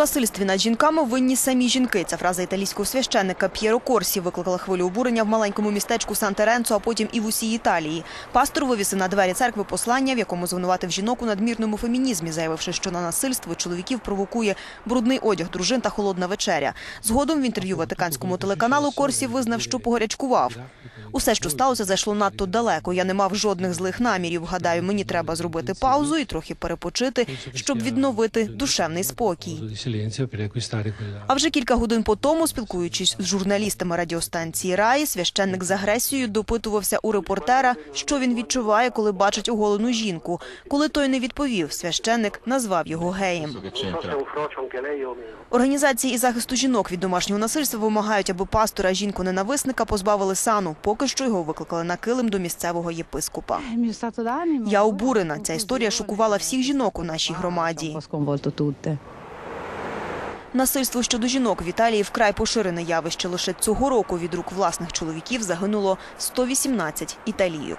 Насильстві над жінками винні самі жінки. Ця фраза італійського священника П'єро Корсі викликала хвилю обурення в маленькому містечку Сан-Теренцо, а потім і в усій Італії. Пастор вивісив на двері церкви послання, в якому звинуватив жінок у надмірному фемінізмі, заявивши, що на насильство чоловіків провокує брудний одяг дружин та холодна вечеря. Згодом в інтерв'ю ватиканському телеканалу Корсі визнав, що погорячкував. Усе, що сталося, зайшло надто далеко. Я не мав жодних злих намірів. Гадаю, мені треба зробити паузу і трохи перепочити, щоб відновити душевний спокій. А вже кілька годин по тому, спілкуючись з журналістами радіостанції Раї, священник з агресією допитувався у репортера, що він відчуває, коли бачить оголену жінку. Коли той не відповів, священник назвав його геєм. Організації із захисту жінок від домашнього насильства вимагають, аби пастора жінку-ненависника позбавили сану. Поки що його викликали на килим до місцевого єпископа. Я обурена. Ця історія шокувала всіх жінок у нашій громаді. Насильство щодо жінок в Італії вкрай поширене явище. Лише цього року від рук власних чоловіків загинуло 118 італійок.